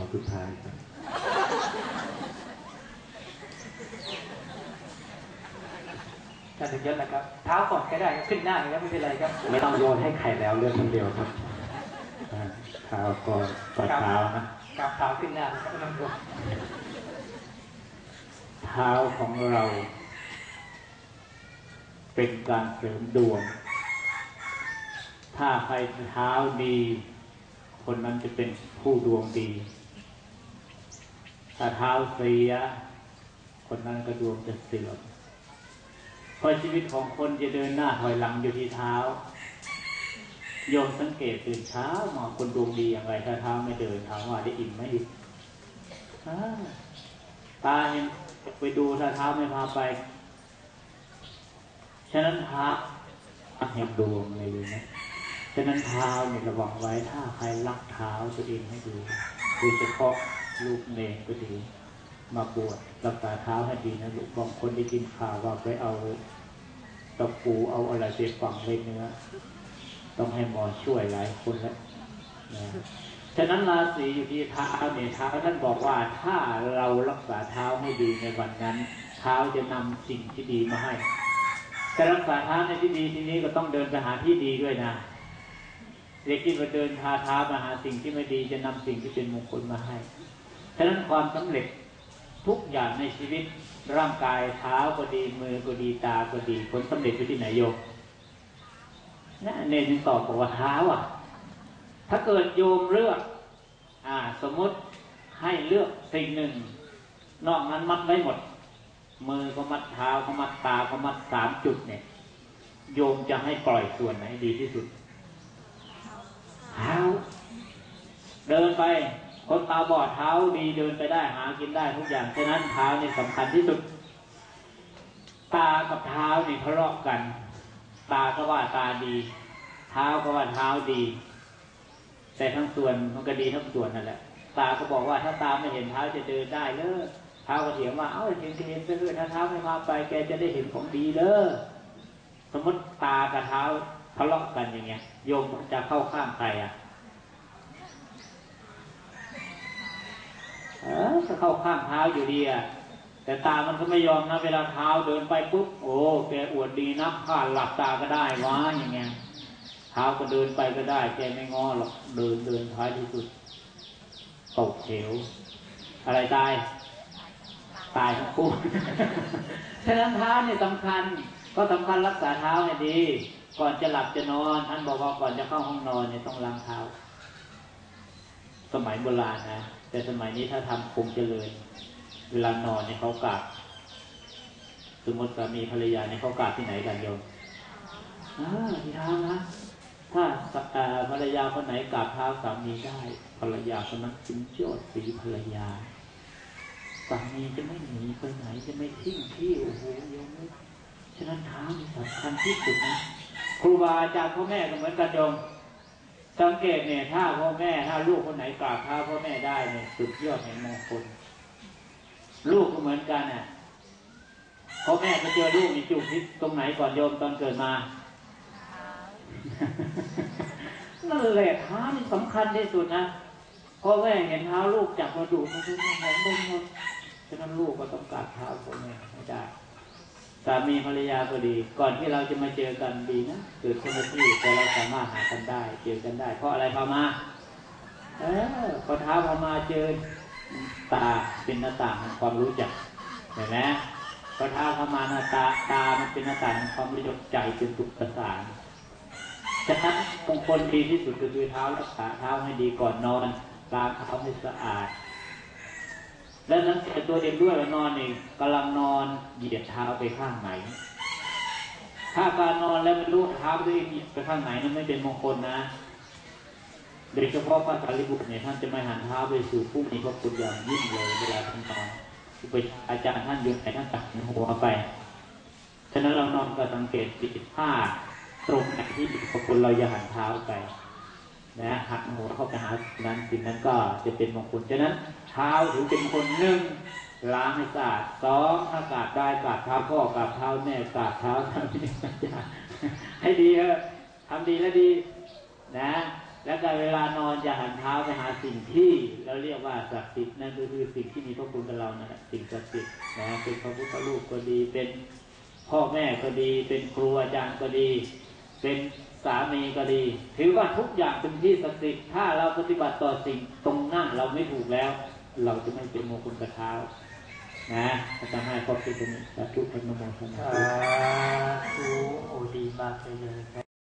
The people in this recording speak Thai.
อสุดท้ายครับท่านถึงยศนะครับเท้าก่อนก็ได้ขึ้นหน้าเลยครับไม่เป็นไรครับ ไม่ต้องโยนให้ใครแล้วเรื่องคนเดียวครับอ่าเท้าก็ต่อเท้านะกราบเท้าขึ้นหน้านะครับไม่ต้องกลัวเท้าของเรา เป็นการเสริมดวง ถ้าใครเท้าดี คนนั้นจะเป็นผู้ดวงดี ถ้าเท้าเสีย คนนั้นก็ดวงจะเสื่อมเพราะชีวิตของคนจะเดินหน้าถอยหลังอยู่ที่เท้า โยมสังเกตตื่นเช้ามาคนดวงดีอย่างไรถ้าเท้าไม่เดินถามว่าได้อิ่มไหมอิ่มตาเห็นไปดูถ้าเท้าไม่พาไป ฉะนั้นเท้าแห่งดวงเลยรู้ไหมฉะนั้นเท้าเนี่ยระวังไว้ถ้าใครรักเท้าตัวเองให้ดูโดยเฉพาะ ลูกเนก็ดี มาบวชรักษาเท้าให้ดีนะลูกบางคนได้กินข่าวว่าไปเอาตะปูเอาอะไรไปฝังไว้เนื้อ ต้องให้หมอช่วยหลายคนแล้วนะฉะนั้นราศีอยู่ที่เท้าเนี่ยเท้าท่านบอกว่าถ้าเรารักษาเท้าให้ดีในวันนั้น เท้าจะนำสิ่งที่ดีมาให้แต่รักษาเท้าในที่ดีทีนี้ก็ต้องเดินไปหาที่ดีด้วยนะเด็กที่มาเดินทาเท้ามาหาสิ่งที่ไม่ดีจะนำสิ่งที่เป็นมงคลมาให้ ฉะนั้นความสำเร็จทุกอย่างในชีวิตร่างกายเท้าก็ดีมือก็ดีตาก็ดีผลสำเร็จอยู่ที่ไหนโยมนะเนรตอบบอกว่าเท้าอะ ถ้าเกิดโยมเลือก อ่า สมมติให้เลือกสิ่งหนึ่ง นอกนั้นมัดไว้หมด มือก็มัดเท้าก็มัดตาก็มัดสามจุดเนี่ย โยมจะให้ปล่อยส่วนไหนดีที่สุดเท้าเดินไป คนตาบอดเท้าดีเดินไปได้หากินได้ทุกอย่างฉะนั้นเท้านี่สำคัญที่สุด ตากับเท้านี่ทะเลาะกัน ตาก็ว่าตาดี เท้าก็ว่าเท้าดี แต่ทั้งส่วนมันก็ดีทั้งส่วนนั่นแหละตาก็บอกว่าถ้าตาไม่เห็นเท้าจะเดินได้เลยเท้าก็เถียงว่าเอ้าเห็นเห็นไปเถอะถ้าเท้าไม่มาไปแกจะได้เห็นของดีเลยสมมติตากับเท้าทะเลาะกันอย่างเงี้ยโยมจะเข้าข้างใครอะ เออก็เข้าข้างเท้าอยู่ดีอะแต่ตามันก็ไม่ยอมนะ เวลาเท้าเดินไปปุ๊บโอ้แกอวดดีนักผ่านหลับตาก็ได้วะอย่างเงี้ยเท้าก็เดินไปก็ได้แกไม่งอหรอกเดินเดินท้ายที่สุดตกเหวอะไรตายตายทั้งคู่ฉะนั้นเท้าเนี่ยสำคัญ ก็สำคัญรักษาเท้าให้ดี ก่อนจะหลับจะนอน ท่านบอกว่าก่อนจะเข้าห้องนอนเนี่ยต้องล้างเท้า สมัยโบราณนะ แต่สมัยนี้ถ้าทำคงเจริญ เวลานอนเนี่ยเขากราบสมมติสามีภรรยาเนี่ยเขากราบที่ไหนกันโยมอ่าที่เท้านะ ถ้าเอ่อภรรยาคนไหนกราบเท้าสามีได้ ภรรยาคนนั้นเป็นยอดสีภรรยาสามีจะไม่หนีไปไหนจะไม่ทิ้งที่โอ้โหโยมเอ้ยฉะนั้นเท้านี่สำคัญที่สุดนะครูบาอาจารย์พ่อแม่ก็เหมือนกันโยม สังเกตเนี่ยถ้าพ่อแม่ถ้าลูกคนไหนกราบเท้าพ่อแม่ได้เนี่ยสุดยอดแห่งมงคลลูกก็เหมือนกันน่ะพ่อแม่ก็เจอลูกนี่จุกที่ตรงไหนก่อนโยมตอนเกิดมานั่นแหละเท้านี่สำคัญที่สุดนะพ่อแม่เห็นเท้าลูกจับมาดูมันดูมันหอมบงหมดฉะนั้นลูกก็ต้องกราบเท้าพ่อแม่ไม่ได้ สามีภรรยาก็ดี ก่อนที่เราจะมาเจอกันดีนะเกิดคนละที่แต่เราสามารถหากันได้เจอกันได้ เพราะอะไรพามาเออพอเท้าพามาเจอตาเป็นหน้าต่างของความรู้จักเห็นไหมพอเท้าพามาหน้าตาตามันเป็นหน้าต่างของความรู้จักใจเป็นสุขประสานฉะนั้นมงคลดีที่สุดก็คือเท้ารักษาเท้าให้ดีก่อนนอนล้างเท้าให้สะอาด แล้วสังเกตตัวเองด้วยว่านอนนี่กำลังนอนเหยียดเท้าไปข้างไหน ถ้าการนอนแล้วไม่รู้เท้าตัวเองเหยียดไปข้างไหนนั่นไม่เป็นมงคลนะโดยเฉพาะพระสารีบุตรเนี่ยท่านจะไม่หันเท้าไปสู่ผู้มีพระคุณอย่างยิ่งเลยเวลาท่านนอนไปอาจารย์ท่านโยนไหนท่านตักหัวไป ฉะนั้นเรานอนก็สังเกตจิตผ้าตรงไหนที่พระคุณเราอย่าหันเท้าไป นะหักหัวเข้าไปหาสิ่งนั้นสิ่งนั้นก็จะเป็นมงคลฉะนั้นเท้าถือเป็นคนหนึ่งล้างให้สะอาดสองถ้ากาบได้กาบเท้าพ่อกาบเท้าแม่กาบเท้าทำดีให้ดีเถอะทำดีแล้วดีนะ แล้วก็เวลานอนจะหันเท้าไปหาสิ่งที่เราเรียกว่าศักดิ์สิทธิ์นั่นก็คือสิ่งที่มีพระคุณกับเรานะสิ่งศักดิ์สิทธิ์นะเป็นพระพุทธรูปก็ดีเป็นพ่อแม่ก็ดี เป็นครูอาจารย์ก็ดี เป็นสามีก็ดี ถือว่าทุกอย่างเป็นที่ศักดิ์สิทธิ์ถ้าเราปฏิบัติต่อสิ่งตรงนั้าเราไม่ถูกแล้ว เราจะไม่เป็นโมกุลกระเท้านะอาจารย์ให้ขอบคุณตรงนี้สาธุพระนโมทนาสาธุโอ้ดีมากเลยเลย